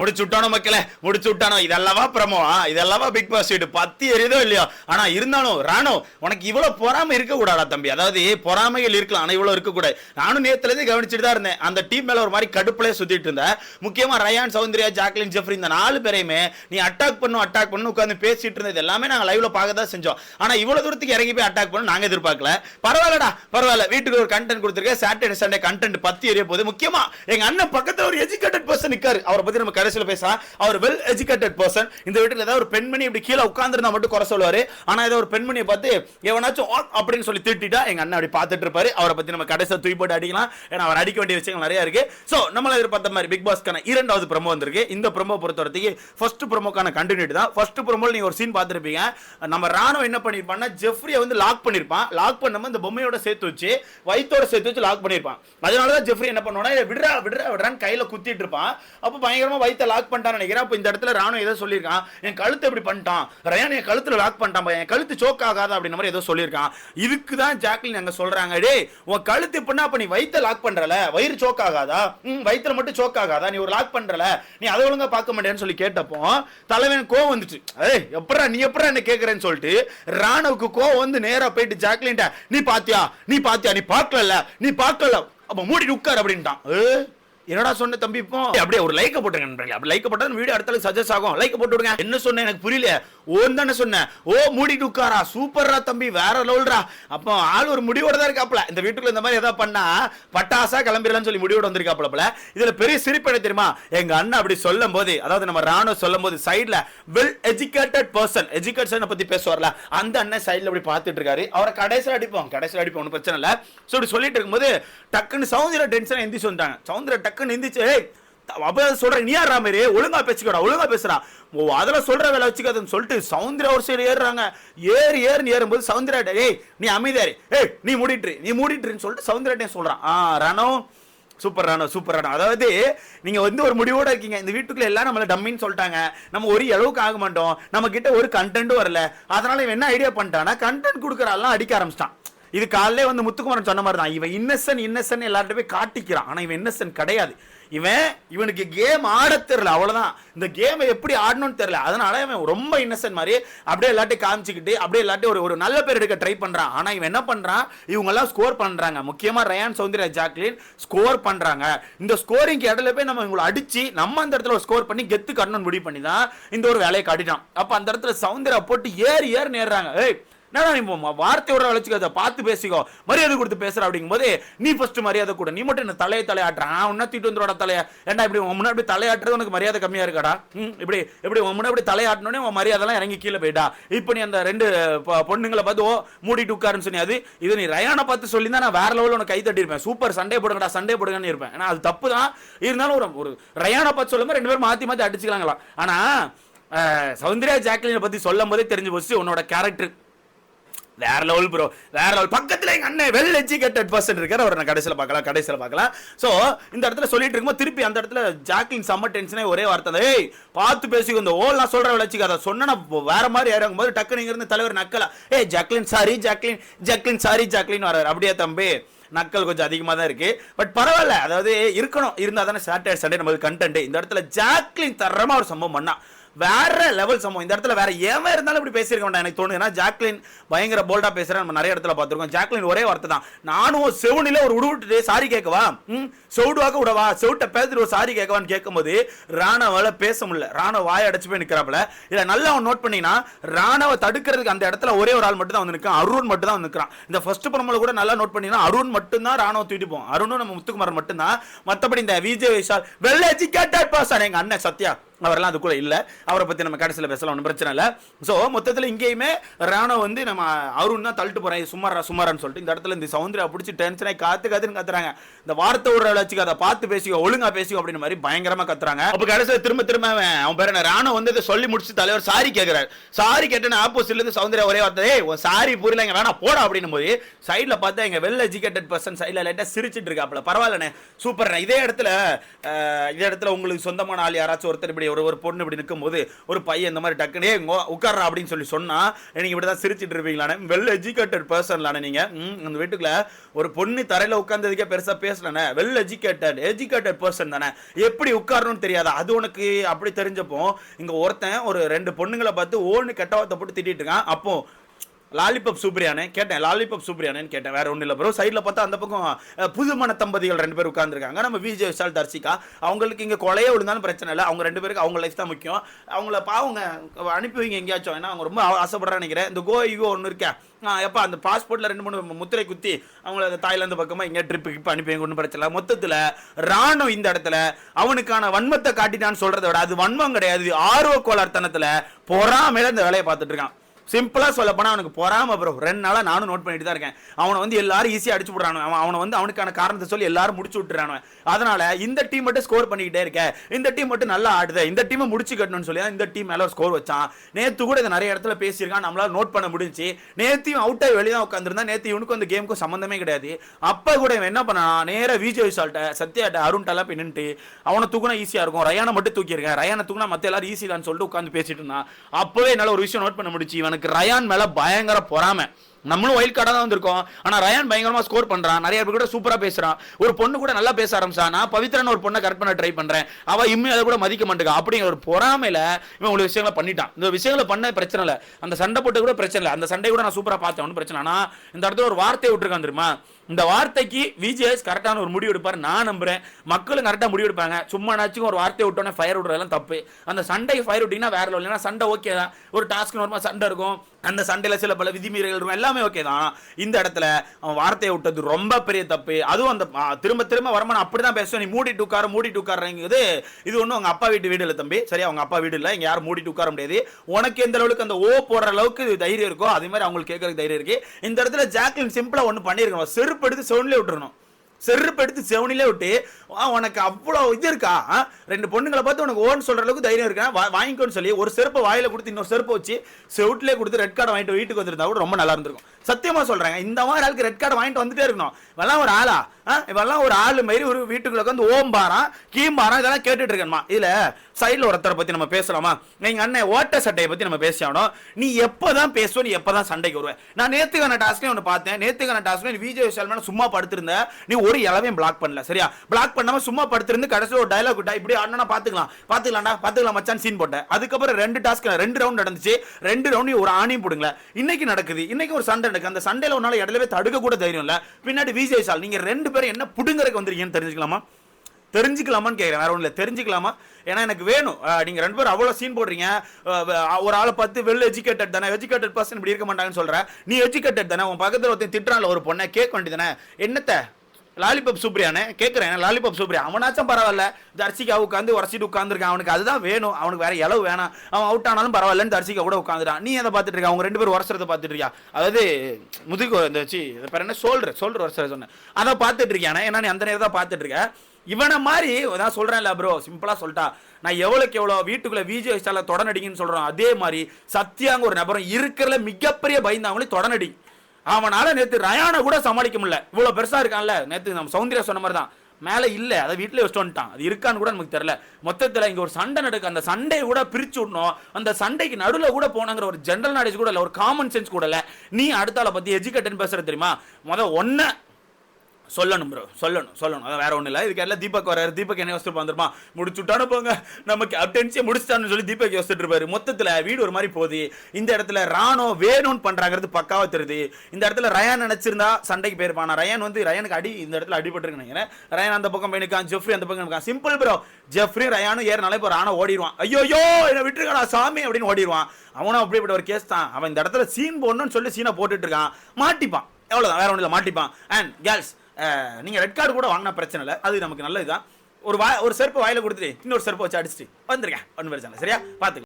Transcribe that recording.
முடிச்சு விட்டானோ மக்களே? முடிச்சு விட்டானோ இதெல்லாமா பிரமோ இதெல்லாமா பிக் பாஸ் வீடு பத்தி எரியதோ இல்லையோ? ஆனா இருந்தாலும் ராணோ உனக்கு இவ்வளவு பொறாமை இருக்க கூடாடா தம்பி? அதாவது பொறாமைகள் இருக்கலாம் ஆனா இவ்வளவு இருக்க கூடாது நானும் நேத்துல இருந்து கவனிச்சுட்டு தான் இருந்தேன். அந்த டீம் மேல ஒரு மாதிரி கடுப்புலயே சுத்திட்டு இருந்தேன் முக்கியமா ரயான் சௌந்தர்யா ஜாக்லின் ஜெஃப்ரி இந்த நாலு பேரையுமே நீ அட்டாக் பண்ணும் அட்டாக் பண்ணு உட்காந்து பேசிட்டு இருந்தது எல்லாமே நாங்க லைவ்ல பார்க்க தான் செஞ்சோம். ஆனா இவ்வளவு தூரத்துக்கு இறங்கி போய் அட்டாக் பண்ண நாங்க எதிர்பார்க்கல. பரவாயில்லடா பரவாயில்ல. வீட்டுக்கு ஒரு கண்டென்ட் கொடுத்துருக்கேன் சாட்டர்டே சண்டே கண்டென்ட் பத்தி எரிய போது முக்கியமா எங்க அண்ணன் பக்கத்துல ஒரு எஜுகேட்டட் பர்சன் நிக்காரு. அவரை பத்தி நம்ம கடைசியில் பேசலாம் அவர் வெல் எஜுகேட்டட் பர்சன் இந்த வீட்டில் ஏதாவது ஒரு பெண்மணி இப்படி கீழே உட்காந்துருந்தா மட்டும் குறை சொல்லுவாரு. ஆனால் ஏதோ ஒரு பெண்மணியை பார்த்து எவனாச்சும் அப்படின்னு சொல்லி திட்டிட்டா எங்க அண்ணன் அப்படி பார்த்துட்டு இருப்பாரு. அவரை பத்தி நம்ம கடைசியா தூய் போட்டு அடிக்கலாம். ஏன்னா அவர் அடிக்க வேண்டிய விஷயங்கள் நிறைய இருக்கு. ஸோ நம்மள எதிர்பார்த்த மாதிரி பிக் பாஸ்க்கான இரண்டாவது ப்ரமோ வந்திருக்கு. இந்த ப்ரமோ பொறுத்த வரைக்கும் ஃபர்ஸ்ட் ப்ரமோக்கான கண்டினியூட்டி தான். ஃபர்ஸ்ட் ப்ரமோவில் நீங்கள் ஒரு சீன் பார்த்துருப்பீங்க. நம்ம ராணுவம் என்ன பண்ணிருப்பான்னா ஜெஃப்ரியை வந்து லாக் பண்ணிருப்பான். லாக் பண்ணாம இந்த பொம்மையோட சேர்த்து வச்சு வயிற்றோட சேர்த்து வச்சு லாக் பண்ணிருப்பான். அதனால தான் ஜெஃப்ரி என்ன பண்ணுவோம்னா விடுறா விடுறா விடுறான்னு கையில குத்திட்டு இருப்பான். அப்போ பயங்கரமாக வயிற்று கழுத்தை லாக் பண்ணிட்டான்னு நினைக்கிறேன். அப்போ இந்த இடத்துல ராணுவ ஏதோ சொல்லியிருக்கான். என் கழுத்து எப்படி பண்ணிட்டான். ரயான் என் கழுத்துல லாக் பண்ணிட்டான். என் கழுத்து சோக் ஆகாத அப்படின்ற மாதிரி ஏதோ சொல்லியிருக்கான். இதுக்கு தான் ஜாக்லின் அங்கே சொல்றாங்க. டேய் உன் கழுத்து எப்படின்னா அப்போ நீ வயிற்ற லாக் பண்றல. வயிறு சோக் ஆகாதா? ம் வயிற்றில் மட்டும் சோக் ஆகாதா? நீ ஒரு லாக் பண்றல. நீ அதை ஒழுங்கா பார்க்க மாட்டேன்னு சொல்லி கேட்டப்போ தலைவன் கோவம் வந்துச்சு. ஏய் எப்படா நீ எப்படா என்ன கேட்குறேன்னு சொல்லிட்டு ராணுவுக்கு கோவம் வந்து நேரா போயிட்டு ஜாக்லின்ட்ட நீ பாத்தியா? நீ பாத்தியா? நீ பார்க்கல நீ பார்க்கல? அப்போ மூடி உட்கார் அப்படின்ட்டான். என்னடா சொன்ன தம்பி இப்போ? அப்படியே ஒரு லைக் போட்டுருங்க நண்பர்களே. அப்படி லைக் போட்டா வீடியோ அடுத்த சஜஸ்ட் ஆகும். லைக் போட்டு விடுங்க என்ன சொன்னேன்? எனக்கு புரியல ஓன் தானே சொன்னேன். ஓ மூடிட்டு உட்காரா? சூப்பர்ரா தம்பி வேற லெவல்ரா அப்போ ஆள் ஒரு முடிவோட தான் இருக்காப்ல இந்த வீட்டுக்குள்ள இந்த மாதிரி ஏதாவது பண்ணா பட்டாசா கிளம்பிடலாம்னு சொல்லி முடிவோட வந்திருக்காப்ல போல. இதுல பெரிய சிரிப்பு என்ன தெரியுமா? எங்க அண்ணன் அப்படி சொல்லும் போது அதாவது நம்ம ராணுவ சொல்லும் போது சைடுல வெல் எஜுகேட்டட் பர்சன் எஜுகேஷனை பத்தி பேசுவார்ல. அந்த அண்ணன் சைடுல அப்படி பார்த்துட்டு இருக்காரு அவரை கடைசியில் அடிப்போம். கடைசியில் அடிப்போம். ஒன்றும் பிரச்சனை இல்லை. ஸோ இப்படி சொல்லிட்டு இருக்கும்போது டக்குன்னு சவுந்தர டென்ஷன் எந்திரிச்சு வந்தாங்க சவுந்தர டக்குன்னு எந்திரிச்சு "ஏய், அப்ப சொல்றேன். நீ யாரா மாதிரி ஒழுங்கா பேசிக்கடா ஒழுங்கா பேசுறா ஓ அதில் சொல்ற வேலை வச்சுக்காதுன்னு சொல்லிட்டு சவுந்தர்யா ஒரு சைடு ஏறுறாங்க. ஏறி ஏறுன்னு ஏறும்போது சவுந்தர்யா ஏய் நீ அமைதியாரு ஏய் நீ மூடிட்டு நீ மூடிட்டுருன்னு சொல்லிட்டு சவுந்தர்யாட்டே சொல்றான்? ஆ ரணோ சூப்பர் ராணோ சூப்பர் ராணோ. அதாவது நீங்க வந்து ஒரு முடிவோட இருக்கீங்க. இந்த வீட்டுக்குள்ளே எல்லாம் நம்மள டம்மின்னு சொல்லிட்டாங்க. நம்ம ஒரு அளவுக்கு ஆக மாட்டோம். நம்ம கிட்ட ஒரு கண்டென்ட்டும் வரல. அதனால இவன் என்ன ஐடியா பண்ணிட்டான்னா கண்டென்ட் கொடுக்குறாலாம் அடிக்க ஆரம்பிச்சிட்டான். இது காலையிலே வந்து முத்துக்குமரன் சொன்ன மாதிரி தான். இவன் இன்னசென்ட் இன்னசென்ட் எல்லார்ட்ட போய் காட்டிக்கிறான். ஆனா இவன் இன்னசென்ட் கிடையாது. இவன் இவனுக்கு கேம் ஆட தெரியல அவ்வளவுதான். இந்த கேமை எப்படி ஆடணும்னு தெரியல. அதனால இவன் ரொம்ப இன்னசென்ட் மாதிரி அப்படியே எல்லாட்டையும் காமிச்சிக்கிட்டு அப்படியே எல்லாட்டையும் ஒரு ஒரு நல்ல பேர் எடுக்க ட்ரை பண்றான். ஆனா இவன் என்ன பண்றான்? இவங்க எல்லாம் ஸ்கோர் பண்றாங்க. முக்கியமா ரயான் சௌந்தர்யா ஜாக்லின் ஸ்கோர் பண்றாங்க. இந்த ஸ்கோரிங் இடத்துல போய் நம்ம இவங்களை அடிச்சு நம்ம அந்த இடத்துல ஒரு ஸ்கோர் பண்ணி கெத்து கட்டணும் முடிவு பண்ணி தான் இந்த ஒரு வேலையை காட்டிட்டான். அப்ப அந்த இடத்துல சௌந்தர்யா போட்டு ஏறி ஏறி நேர்றாங்க. ஏய் என்னடா நீ வார்த்தையோட வளர்ச்சிக்காத பார்த்து பேசிக்கோ. மரியாதை கொடுத்து பேசுற அப்படிங்கும்போது நீ ஃபர்ஸ்ட் மரியாதை கூட. நீ மட்டும் என்ன தலையை தலையாட்டுறான் நான் உன்ன தீட்டு வந்துடா தலைய. ஏன்டா இப்படி உன் முன்னாடி தலையாட்டுறது உனக்கு மரியாதை கம்மியா இருக்காடா? இப்படி இப்படி உன் முன்னாடி தலையாட்டனோடனே உன் மரியாதைலாம் இறங்கி கீழே போயிட்டா. இப்போ நீ அந்த ரெண்டு பொண்ணுங்களை பார்த்து ஓ மூடிட்டு உட்காருன்னு சொன்னி அது இது நீ ரயானை பார்த்து சொல்லி தான் நான் வேற லெவலில் உனக்கு கை தட்டியிருப்பேன். சூப்பர் சண்டே போடுங்கடா சண்டே போடுங்கன்னு இருப்பேன். ஏன்னா அது தப்பு தான். இருந்தாலும் ஒரு ஒரு ரயானை பார்த்து சொல்லும்போது ரெண்டு பேரும் மாற்றி மாற்றி அடிச்சுக்கலாங்களா ஆனால் சௌந்தர்யா ஜாக்லினை பற்றி சொல்லும் போதே தெரிஞ்சு போச்சு உன்னோட கேரக்டர் வேற லெவல் ப்ரோ வேற லெவல் பக்கத்துல எங்க அண்ணன் வெல் எஜுகேட்டட் பர்சன் இருக்காரு. அவர் நான் கடைசியில் பார்க்கலாம். கடைசியில் பார்க்கலாம். ஸோ இந்த இடத்துல சொல்லிட்டு இருக்கும்போது திருப்பி அந்த இடத்துல ஜாக்லின் செம்ம டென்ஷனே ஒரே வார்த்தை ஏய் பார்த்து பேசிக்கோ இந்த ஓல் நான் சொல்ற வளர்ச்சிக்கு சொன்னா வேற மாதிரி இறங்கும் போது டக்குனு இங்க இருந்து தலைவர் நக்கலா. ஏய் Jacqueline sorry Jacqueline Jacqueline sorry Jacqueline வர்றாரு. அப்படியே தம்பி நக்கல் கொஞ்சம் அதிகமாக தான் இருக்கு. பட் பரவாயில்ல. அதாவது இருக்கணும். இருந்தால் தானே சாட்டர்டே சண்டே நம்மளுக்கு கண்டென்ட் இந்த இடத்துல ஜாக்லின் தரமாக ஒரு சம்பவம் பண்ணா. வேற லெவல் சம்பவம் இந்த இடத்துல வேற எவன் இருந்தாலும் இப்படி பேசியிருக்க வேண்டாம் எனக்கு தோணுது ஏன்னா ஜாக்லின் பயங்கர போல்டா பேசுறேன் நம்ம நிறைய இடத்துல பார்த்துருக்கோம். ஜாக்லின் ஒரே வார்த்தை தான். நானும் செவனில ஒரு உடுவிட்டு சாரி கேட்கவா ம்? செவுடுவாக்க விடவா? செவிட்ட பேசிட்டு ஒரு சாரி கேட்கவான்னு கேட்கும்போது ராணவால பேச முடியல. ராணவ வாய அடைச்சு போய் நிற்கிறாப்புல இல்லை நல்லா அவன் நோட் பண்ணீங்கன்னா ராணவ தடுக்கிறதுக்கு அந்த இடத்துல ஒரே ஒரு ஆள் மட்டும் தான் வந்து நிற்கான் அருண் மட்டும் தான் வந்து நிற்கிறான். இந்த ஃபர்ஸ்ட் படமுல கூட நல்லா நோட் பண்ணீங்கன்னா அருண் மட்டும் தான் ராணுவ தூட்டிப்போம் அருணும் நம்ம முத்துக்குமார் மட்டும் தான் மற்றபடி இந்த விஜய் விஷால் வெள்ளை எஜுகேட்டட் பர்சன் எங்க அண்ணன் சத்யா. அவரெல்லாம் அதுக்குள்ளே இல்லை. அவரை பற்றி நம்ம கடைசியில் பேசலாம் ஒன்றும் பிரச்சனை இல்லை. ஸோ மொத்தத்தில் இங்கேயுமே ராணோ வந்து நம்ம அருண் தான் தள்ளிட்டு போகிறேன் சுமாரா சுமாரான்னு சொல்லிட்டு இந்த இடத்துல இந்த சௌந்தர்யா பிடிச்சி டென்ஷனாக காத்து காத்துன்னு கத்துறாங்க. இந்த வார்த்தை விடுற வச்சுக்க அதை பார்த்து பேசிக்கோ ஒழுங்காக பேசிக்கோ அப்படின்னு மாதிரி பயங்கரமாக கத்துறாங்க. அப்போ கடைசியில் திரும்ப திரும்ப அவன் பேர் என்ன? ராணோ வந்து இதை சொல்லி முடிச்சு தலைவர் சாரி கேட்குறாரு சாரி கேட்டேன்னு ஆப்போசிட்லேருந்து சௌந்தர்யா ஒரே வார்த்தை உன் சாரி புரியல எங்கள் வேணா போட அப்படின்னும் போது சைடில் பார்த்தா எங்கள் வெல் எஜுகேட்டட் பர்சன் சைடில் லைட்டாக சிரிச்சிட்டு இருக்காப்ல பரவாயில்லண்ணே சூப்பர்ண்ணே இதே இடத்துல இதே இடத்துல உங்களுக்கு சொந்தமான ஆள் யாராச்சும் ஒருத்தர் இப்படி ஒரு ஒரு பொண்ணு இப்படி நிற்கும்போது ஒரு பையன் இந்த மாதிரி டக்குனே உட்கார்றா அப்படின்னு சொல்லி சொன்னால் நீங்கள் இப்படி தான் சிரிச்சிட்டு இருப்பீங்களானே? வெல் எஜுகேட்டட் பர்சன்லானே நீங்கள் அந்த வீட்டுக்குள்ள ஒரு பொண்ணு தரையில் உட்காந்ததுக்கே பெருசாக பேசலானே. வெல் எஜுகேட்டட் எஜுகேட்டட் பர்சன் தானே. எப்படி உட்காரணும்னு தெரியாதா? அது உனக்கு அப்படி தெரிஞ்சப்போ இங்கே ஒருத்தன் ஒரு ரெண்டு பொண்ணுங்களை பார்த்து ஓன்னு கெட்ட வார்த்தை போட்டு திட்டிட்டு இருக்கான். அப்போ லாலிபப் சூப்பரியானே கேட்டேன் லாலிபப் சூப்பரியானேன்னு கேட்டேன் வேற ஒன்றும் இல்லை ப்ரோ சைடில் பார்த்தா அந்த பக்கம் புது புதுமண தம்பதிகள் ரெண்டு பேர் உட்காந்துருக்காங்க நம்ம விஜய் விஷால் தர்சிகா அவங்களுக்கு இங்கே கொலையே விழுந்தாலும் பிரச்சனை இல்லை. அவங்க ரெண்டு பேருக்கு அவங்க லைஃப் தான் முக்கியம். அவங்கள பாவங்க அனுப்பி வைங்க எங்கேயாச்சும். ஏன்னா அவங்க ரொம்ப ஆ- நினைக்கிறேன். இந்த கோ ஈகோ ஒன்று இருக்கேன் எப்போ அந்த பாஸ்போர்ட்டில் ரெண்டு மூணு முத்திரை குத்தி அவங்கள தாய்லாந்து பக்கமாக எங்கேயா ட்ரிப்பு கிப் அனுப்பி ஒன்றும் பிரச்சனை இல்லை. மொத்தத்தில் ராணுவம் இந்த இடத்துல அவனுக்கான வன்மத்தை காட்டிட்டான்னு சொல்கிறத விட அது வன்மம் கிடையாது. ஆர்வ கோளார்த்தனத்தில் பொறாமையில இந்த வேலையை பார்த்துட்டு இருக்கான். சிம்பிளாக சொல்ல போனால் அவனுக்கு பொறாம ப்ரோ ரெண்டு நாளாக நானும் நோட் பண்ணிட்டு தான் இருக்கேன். அவனை வந்து எல்லாரும் ஈஸியாக அடிச்சு விட்றானு அவன் அவனை வந்து அவனுக்கான காரணத்தை சொல்லி எல்லாரும் முடிச்சு விட்டுறானு அதனால இந்த டீம் மட்டும் ஸ்கோர் பண்ணிக்கிட்டே இருக்க. இந்த டீம் மட்டும் நல்லா ஆடுது. இந்த டீமை முடிச்சு கட்டணும்னு சொல்லி தான் இந்த டீம் மேலே ஸ்கோர் வச்சான். நேற்று கூட இதை நிறைய இடத்துல பேசியிருக்கான். நம்மளால நோட் பண்ண முடிஞ்சு. நேத்தியும் அவுட் ஆகி வெளியே தான் உட்காந்துருந்தா நேற்று இவனுக்கும் அந்த கேமுக்கும் சம்மந்தமே கிடையாது. அப்போ கூட இவன் என்ன பண்ணான்? நேராக விஜய் விஷால்ட்ட சத்யாட்ட அருண்ட்டெல்லாம் போய் அவனை தூக்குனா ஈஸியாக இருக்கும். ரயானை மட்டும் தூக்கியிருக்கேன். ரயானை தூக்குனா மற்ற எல்லாரும் ஈஸி தான் சொல்லிட்டு உட்காந்து பேசிட்டு இருந்தான். அப்பவே என்னால் ஒரு விஷயம் நோட் பண்ண முடிச்சு இவனுக்கு ரயான் மேல பயங்கர பொறாமை. நம்மளும் ஒயில் கார்டாக தான் வந்திருக்கோம். ஆனால் ரயான் பயங்கரமாக ஸ்கோர் பண்ணுறான் நிறைய பேர் கூட சூப்பராக பேசுகிறான் ஒரு பொண்ணு கூட நல்லா பேச ஆரம்பிச்சா நான் பவித்ரன் ஒரு பொண்ணை கரெக்ட் பண்ண ட்ரை பண்ணுறேன் அவள் இம்மையும் அதை கூட மதிக்க மாட்டேங்க. அப்படிங்கிற ஒரு பொறாமையில் இவன் ஒரு விஷயங்களை பண்ணிட்டான். இந்த விஷயங்களை பண்ண பிரச்சனை இல்லை. அந்த சண்டை போட்டு கூட பிரச்சனை இல்லை. அந்த சண்டை கூட நான் சூப்பராக பார்த்தேன். ஒன்றும் பிரச்சனை ஆனால் இந்த இடத்துல ஒரு வார்த்தையை விட்டுருக்கான் தெரியுமா? இந்த வார்த்தைக்கு விஜிஎஸ் கரெக்டான ஒரு முடிவு எடுப்பார். நான் நம்புறேன். மக்களும் கரெக்டாக முடிவு எடுப்பாங்க. சும்மா நாச்சும் ஒரு வார்த்தை விட்டோன்னே ஃபயர் விடுறதெல்லாம் தப்பு. அந்த சண்டைக்கு ஃபயர் விட்டிங்கன்னா வேற இல்லை ஏன்னா சண்டை ஓகே தான். ஒரு டாஸ்க் நார்மலாக சண்டை இருக்கும். அந்த சண்டையில் சில பல விதிமீறல்கள் இருக்கும். எல்லாம் ஓகே தான். இந்த இடத்துல அவன் வார்த்தையை விட்டது ரொம்ப பெரிய தப்பு. அதுவும் அந்த திரும்ப திரும்ப வரமான அப்படி தான் பேசுவேன். நீ மூடிட்டு உட்கார மூடிட்டு உட்காருங்கிறது இது ஒன்றும் அவங்க அப்பா வீட்டு வீடு இல்லை தம்பி. சரி அவங்க அப்பா வீடு இல்லை. இங்கே யாரும் மூடிட்டு உட்கார முடியாது. உனக்கு எந்த அளவுக்கு அந்த ஓ போடுற அளவுக்கு தைரியம் இருக்கோ அதே மாதிரி அவங்களுக்கு கேட்கறதுக்கு தைரியம் இருக்கு. இந்த இடத்துல ஜாக்லின் சிம்பிளாக ஒன்று பண்ணியிருக்கணும். செருப்பு எடுத்து செவன்லேயே விட்டுருணும் செருப்பு எடுத்து செவனிலே விட்டு உனக்கு அவ்வளோ இது இருக்கா? ரெண்டு பொண்ணுங்களை பார்த்து உனக்கு ஓன்னு சொல்கிற அளவுக்கு தைரியம் இருக்கா? வா- வாங்கிக்கோன்னு சொல்லி ஒரு செருப்பை வாயில் கொடுத்து இன்னொரு செருப்பை வச்சு செவுட்லேயே கொடுத்து ரெட் கார்டை வாங்கிட்டு வீட்டுக்கு வந்திருந்தா கூட ரொம்ப நல்லா இருந்திருக்கும். சத்தியமா சொல்றேன் இந்த மாதிரி ஆளுக்கு ரெட் கார்டு வாங்கிட்டு வந்துட்டே இருக்கணும். இவெல்லாம் ஒரு ஆளா? ஆ? இவெல்லாம் ஒரு ஆள் மாதிரி ஒரு வீட்டுக்குள்ள உட்காந்து ஓம் பாரான் கீம் பாரான் இதெல்லாம் கேட்டுட்டு இருக்கணுமா? இதுல சைடுல ஒருத்தரை பத்தி நம்ம பேசலாமா? எங்க அண்ணன் ஓட்ட சட்டையை பத்தி நம்ம பேசியானோம் நீ எப்பதான் பேசுவ நீ எப்பதான் சண்டைக்கு வருவ? நான் நேத்துக்கான டாஸ்க்லயும் ஒன்று பார்த்தேன். நேத்துக்கான டாஸ்க்ல விஜய் விஷால் சும்மா படுத்திருந்த. நீ ஒரு இளவையும் பிளாக் பண்ணல சரியா? பிளாக் பண்ணாம சும்மா படுத்திருந்து கடைசியில் ஒரு டைலாக் விட்டா இப்படி அண்ணனா பாத்துக்கலாம். பாத்துக்கலாம்டா பாத்துக்கலாம் மச்சான் சீன் போட்டேன். அதுக்கப்புறம் ரெண்டு டாஸ்க் ரெண்டு ரவுண்ட் நடந்துச்சு. ரெண்டு ரவுண்ட் ஒரு ஆணையும் போடுங்களேன். இன்னைக்கு நடக்குது. இன்னைக்கு ஒரு சண்டை நடக்குது அந்த சண்டையில ஒரு நாள் இடலவே தடுக்க கூட தைரியம் இல்ல. பின்னாடி விஜய் விஷால் நீங்க ரெண்டு பேரும் என்ன புடுங்கறக்கு வந்திருக்கீங்கன்னு தெரிஞ்சுக்கலாமா? தெரிஞ்சுக்கலாமான்னு கேட்குறேன் வேற ஒன்றும் இல்லை தெரிஞ்சுக்கலாமா? ஏன்னா எனக்கு வேணும். நீங்கள் நீங்க ரெண்டு பேரும் அவ்வளோ சீன் போடுறீங்க. ஒரு ஆளை பார்த்து வெல் எஜுகேட்டட் தானே எஜுகேட்டட் பர்சன் இப்படி இருக்க மாட்டாங்கன்னு சொல்கிறேன் நீ எஜுகேட்டட் தானே உன் பக்கத்தில் ஒருத்தன் திட்டுறான்ல ஒரு பொண்ணை கேட்க வேண்டியதானே என்னத்த? லாலிபப் சுப்ரியானே கேட்குறேன் லாலிபப் சுப்ரியா? அவனாச்சும் பரவாயில்ல. தர்சிகா உட்காந்து உரசிட்டு உட்காந்துருக்கான் அவனுக்கு அதுதான் வேணும். அவனுக்கு வேற இளவு வேணாம். அவன் அவுட் ஆனாலும் பரவாயில்லன்னு தர்சிகா கூட உட்காந்துட்டான் நீ அதை பார்த்துட்டு இருக்க? அவங்க ரெண்டு பேரும் உரசுறதை பார்த்துட்டு இருக்கியா? அதாவது முதுகு இந்த சி பேர் என்ன சொல்ற சொல்ற உரசுற சொன்னேன் அதை பார்த்துட்டு இருக்கியானே? ஏன்னா நீ அந்த நேரம் தான் பார்த்துட்டு இருக்க? இவனை மாதிரி நான் சொல்கிறேன்ல ப்ரோ சிம்பிளாக சொல்லிட்டா. நான் எவ்வளோக்கு எவ்வளோ வீட்டுக்குள்ளே விஜய் ஸ்டால தொடநடிங்கன்னு சொல்கிறோம் அதே மாதிரி சத்யாங்க ஒரு நபரும் இருக்கிறதுல மிகப்பெரிய பயந்தாங்களே தொடநடி. அவனால நேற்று ரயானை கூட சமாளிக்க முடியல. இவ்வளோ பெருசாக இருக்கான்ல. நேற்று நம்ம சௌந்தர்யா சொன்ன மாதிரி தான் மேலே இல்லை அதை வீட்டில் வச்சுட்டு வந்துட்டான். அது இருக்கான்னு கூட நமக்கு தெரில மொத்தத்தில் இங்கே ஒரு சண்டை நடக்கு. அந்த சண்டையை கூட பிரிச்சு விடணும். அந்த சண்டைக்கு நடுவில் கூட போனாங்கிற ஒரு ஜென்ரல் நாலேஜ் கூட இல்லை ஒரு காமன் சென்ஸ் கூட இல்லை. நீ அடுத்தால பற்றி பத்தி எஜுகேட்டன் தெரியுமா? முத ஒன்ன சொல்லணும் ப்ரோ சொல்லணும் சொல்லணும். அதான் வேற ஒன்றும் இல்லை இதுக்கு எல்லாம் தீபக் வராரு தீபக் என்ன யோசிச்சு வந்துருமா? முடிச்சுட்டானு போங்க. நம்ம கேப்டன்சியை முடிச்சிட்டான்னு சொல்லி தீபக் யோசிச்சுட்டு இருப்பாரு. மொத்தத்தில் வீடு ஒரு மாதிரி போகுது. இந்த இடத்துல ராணோ வேணும்னு பண்ணுறாங்கிறது பக்காவாக தெரியுது. இந்த இடத்துல ரயான் நினைச்சிருந்தா சண்டைக்கு போயிருப்பான். ரயான் வந்து ரயானுக்கு அடி இந்த இடத்துல அடிபட்டுருக்கு நினைக்கிறேன். ரயான் அந்த பக்கம் போயிருக்கான் ஜெஃப்ரி அந்த பக்கம் இருக்கான் சிம்பிள் ப்ரோ ஜெஃப்ரி ரயானும் ஏறினாலே இப்போ ராணோ ஓடிடுவான் ஐயோ என்ன விட்டுருக்கா சாமி அப்படின்னு ஓடிடுவான் அவனும் அப்படிப்பட்ட ஒரு கேஸ் தான். அவன் இந்த இடத்துல சீன் போடணும்னு சொல்லி சீனை போட்டுட்டு இருக்கான். மாட்டிப்பான். எவ்வளோதான் வேற ஒன்றும் இல்லை மாட்டிப்பான். அண்ட் கேர்ள்ஸ் நீங்கள் ரெட் கார்டு கூட வாங்கினா பிரச்சனை இல்லை. அது நமக்கு நல்லதுதான். ஒரு வா ஒரு செருப்பு வாயில கொடுத்துட்டு இன்னொரு செருப்பு வச்சு அடிச்சுட்டு வந்துருக்கேன் ஒன்றும் பிரச்சனை சரியா? பார்த்துக்கலாம்